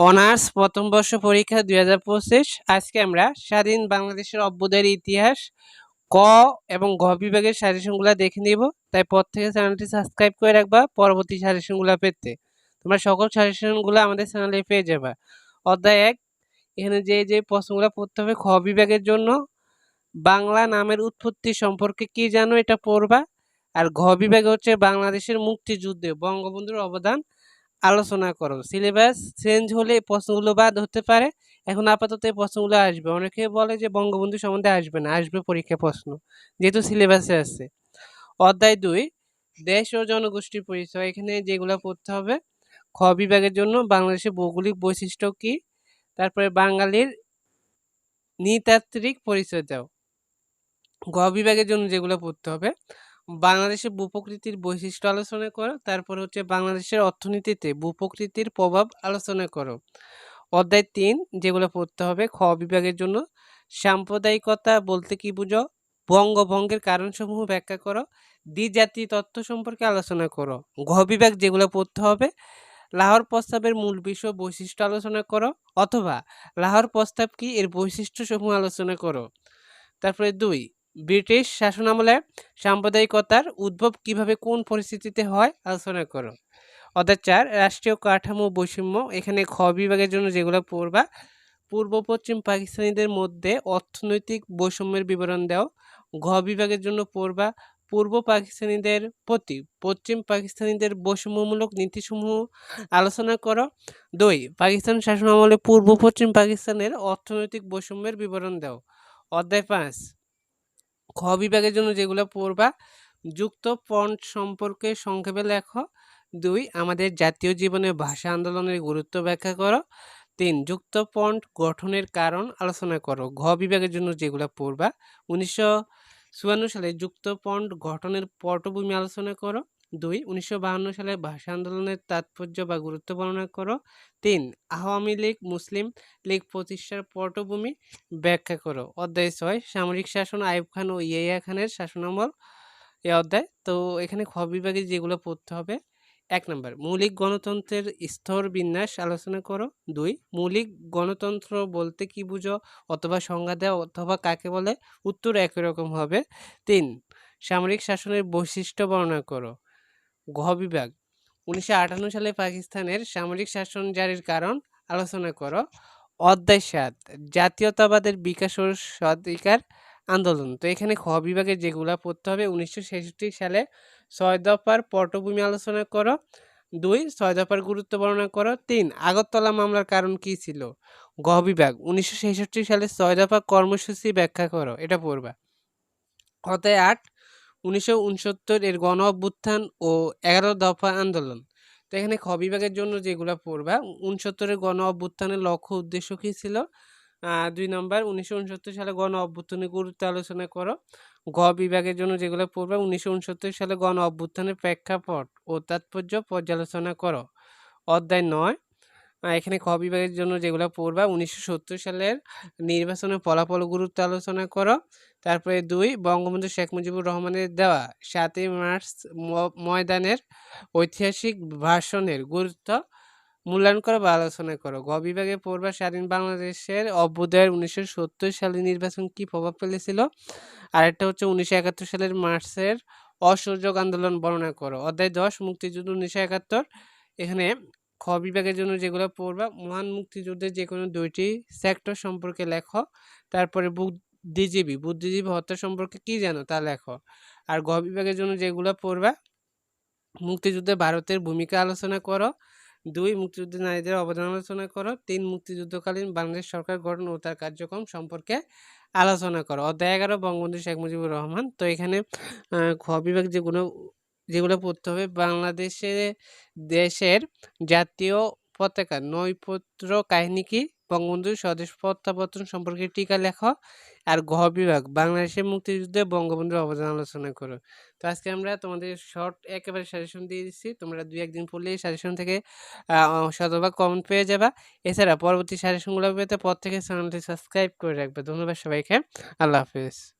Honours প্রথম বর্ষ পরীক্ষা দুই হাজার পঁচিশ। আজকে আমরা স্বাধীন বাংলাদেশের অভ্যুদয়ের ইতিহাস, ক এবং ঘ বিভাগের সাজেশনগুলো দেখে নিব। তাই পর থেকে চ্যানেলটি সাবস্ক্রাইব করে রাখবা, পরবর্তী সাজেশনগুলো পেতে। তোমরা সকল সাজেশনগুলো আমাদের চ্যানেলে পেয়ে যাবা। অধ্যায় এক, এখানে যে যে প্রশ্নগুলো পড়তে হবে খ বিভাগের জন্য, বাংলা নামের উৎপত্তি সম্পর্কে কি জানো এটা পড়বা, আর ঘ বিভাগে হচ্ছে বাংলাদেশের মুক্তিযুদ্ধে বঙ্গবন্ধুর অবদান আলোচনা করো। সিলেবাস চেঞ্জ হলে প্রশ্নগুলো বাদ হতে পারে। এখন আপাতত এই প্রশ্নগুলো আসবে। অনেকে বলে যে বঙ্গবন্ধু সম্বন্ধে আসবে না, আসবে পরীক্ষা প্রশ্ন, যেহেতু সিলেবাসে আছে। অধ্যায় দুই, দেশ ও জনগোষ্ঠীর পরিচয়। এখানে যেগুলো পড়তে হবে, খ বিভাগের জন্য বাংলাদেশের ভৌগোলিক বৈশিষ্ট্য কি? তারপরে বাঙালির নৃতাত্ত্বিক পরিচয় দাও। গ বিভাগের জন্য যেগুলো পড়তে হবে বাংলাদেশের ভূপ্রকৃতির বৈশিষ্ট্য আলোচনা করো, তারপর হচ্ছে বাংলাদেশের অর্থনীতিতে ভূপ্রকৃতির প্রভাব আলোচনা করো। অধ্যায় তিন, যেগুলো পড়তে হবে, খ বিভাগের জন্য। সাম্প্রদায়িকতা বলতে কি বুঝো? বঙ্গভঙ্গের কারণসমূহ ব্যাখ্যা করো। দ্বিজাতি তত্ত্ব সম্পর্কে আলোচনা করো। ঘ বিভাগ, যেগুলো পড়তে হবে, লাহোর প্রস্তাবের মূল বিষয় বৈশিষ্ট্য আলোচনা করো, অথবা লাহোর প্রস্তাব কি এর বৈশিষ্ট্যসমূহ আলোচনা করো। তারপরে দুই ব্রিটিশ শাসনামলে সাম্প্রদায়িকতার উদ্ভব কীভাবে কোন পরিস্থিতিতে হয়, আলোচনা করো। অর্থাৎ চার, রাষ্ট্রীয় কাঠামো বৈষম্য। এখানে খ বিভাগের জন্য যেগুলো পড়বা, পূর্ব পশ্চিম পাকিস্তানিদের মধ্যে অর্থনৈতিক বৈষম্যের বিবরণ দাও। ঘ বিভাগের জন্য পড়বা, পূর্ব পাকিস্তানিদের প্রতি পশ্চিম পাকিস্তানিদের বৈষম্যমূলক নীতিসমূহ আলোচনা করো। দুই, পাকিস্তান শাসনামলে পূর্ব পশ্চিম পাকিস্তানের অর্থনৈতিক বৈষম্যের বিবরণ দাও। অধ্যায় পাঁচ খ বিভাগের জন্য যেগুলো পড়বা, যুক্ত পন্ট সম্পর্কে সংক্ষেপে লেখো। দুই, আমাদের জাতীয় জীবনে ভাষা আন্দোলনের গুরুত্ব ব্যাখ্যা করো। তিন, যুক্ত পন্ট গঠনের কারণ আলোচনা করো। ঘ বিভাগের জন্য যেগুলো পড়বা, উনিশশো চুয়ান্ন সালে যুক্ত পন্ট গঠনের পটভূমি আলোচনা করো। দুই, উনিশশো সালে ভাষা আন্দোলনের তাৎপর্য বা গুরুত্ব বর্ণনা করো। তিন, আওয়ামী লীগ, মুসলিম লীগ প্রতিষ্ঠার পটভূমি ব্যাখ্যা করো। অধ্যায় ছয়, সামরিক শাসন আইব খান ও ইয়া খানের শাসনামল এ অধ্যায়। তো এখানে খ বিভাগে যেগুলো পড়তে হবে, এক নম্বর, মৌলিক গণতন্ত্রের স্তর বিন্যাস আলোচনা করো। দুই, মৌলিক গণতন্ত্র বলতে কি বুঝো, অথবা সংজ্ঞা দেওয়া অথবা কাকে বলে, উত্তর একই রকম হবে। তিন, সামরিক শাসনের বৈশিষ্ট্য বর্ণনা করো। ঘ বিভাগ। উনিশশো আটান্ন সালে পাকিস্তানের সামরিক শাসন জারির কারণ আলোচনা করো। অধ্যায় সাত, জাতীয়তাবাদের বিকাশ ও স্বাধিকার আন্দোলন। তো এখানে খ বিভাগে যেগুলো পড়তে হবে, উনিশশো ছেষট্টি সালে ছয় দফার পটভূমি আলোচনা করো। দুই, ছয় দফার গুরুত্ব বর্ণনা করো। তিন, আগরতলা মামলার কারণ কি ছিল? গ বিভাগ, উনিশশো ছেষট্টি সালে ছয় দফা কর্মসূচি ব্যাখ্যা করো, এটা পড়বা। অধ্যায় আট উনিশশো উনসত্তর এর গণ অভ্যুত্থান ও এগারো দফা আন্দোলন। তো এখানে খ বিভাগের জন্য যেগুলো পড়বা উনসত্তরের গণ অভ্যুত্থানের লক্ষ্য উদ্দেশ্য কী ছিল? দুই নম্বর, উনিশশো উনসত্তর সালে গণ অভ্যুত্থানের গুরুত্ব আলোচনা করো। গ বিভাগের জন্য যেগুলো পড়বে, উনিশশো উনসত্তর সালে গণ অভ্যুত্থানের প্রেক্ষাপট ও তাৎপর্য পর্যালোচনা করো। অধ্যায় নয় এখানে খ বিভাগের জন্য যেগুলো পড়বা, উনিশশো সত্তর সালের নির্বাচনের ফলাফল গুরুত্ব আলোচনা করো। তারপরে দুই, বঙ্গবন্ধু শেখ মুজিবুর রহমানের দেওয়া সাতই মার্চ ময়দানের ঐতিহাসিক ভাষণের গুরুত্ব মূল্যায়ন করো বা আলোচনা করো। গ বিভাগে পড়বা, স্বাধীন বাংলাদেশের অভ্যুদয়ের উনিশশো সত্তর সালের নির্বাচন কি প্রভাব ফেলেছিল? আর একটা হচ্ছে উনিশশো একাত্তর সালের মার্চের অসহযোগ আন্দোলন বর্ণনা করো। অধ্যায় দশ, মুক্তিযুদ্ধ উনিশশো একাত্তর। এখানে খ বিভাগের জন্য যেগুলো পড়বা, মহান মুক্তিযুদ্ধের যে কোনো দুইটি সেক্টর সম্পর্কে লেখো, তারপরে বুদ্ধিজীবী বুদ্ধিজীবী হত্যা সম্পর্কে কি জানো তা লেখো। আর গ বিভাগের জন্য যেগুলো পড়বা, মুক্তিযুদ্ধে ভারতের ভূমিকা আলোচনা করো, দুই মুক্তিযুদ্ধে নারীদের অবদান আলোচনা করো, তিন মুক্তিযুদ্ধকালীন বাংলাদেশ সরকার গঠন ও তার কার্যক্রম সম্পর্কে আলোচনা করো। অধ্যায় এগারো, বঙ্গবন্ধু শেখ মুজিবুর রহমান। তো এখানে খ বিভাগ যেগুলো যেগুলো পড়তে হবে বাংলাদেশে দেশের জাতীয় পতাকা, নৈপত্র কাহিনী কি? বঙ্গবন্ধুর স্বদেশ প্রত্যাবর্তন সম্পর্কে টিকা লেখো আর ঘ বিভাগ, বাংলাদেশের মুক্তিযুদ্ধে বঙ্গবন্ধুর অবদান আলোচনা করো। তো আজকে আমরা তোমাদের শর্ট একেবারে সাজেশন দিয়ে দিচ্ছি। তোমরা দুই, একদিন পড়লেই সাজেশন থেকে শতভাগ কমেন্ট পেয়ে যাবা। এছাড়া পরবর্তী সাজেশনগুলো পেতে পর থেকে চ্যানেলটি সাবস্ক্রাইব করে রাখবে। ধন্যবাদ সবাইকে। আল্লাহ হাফিজ।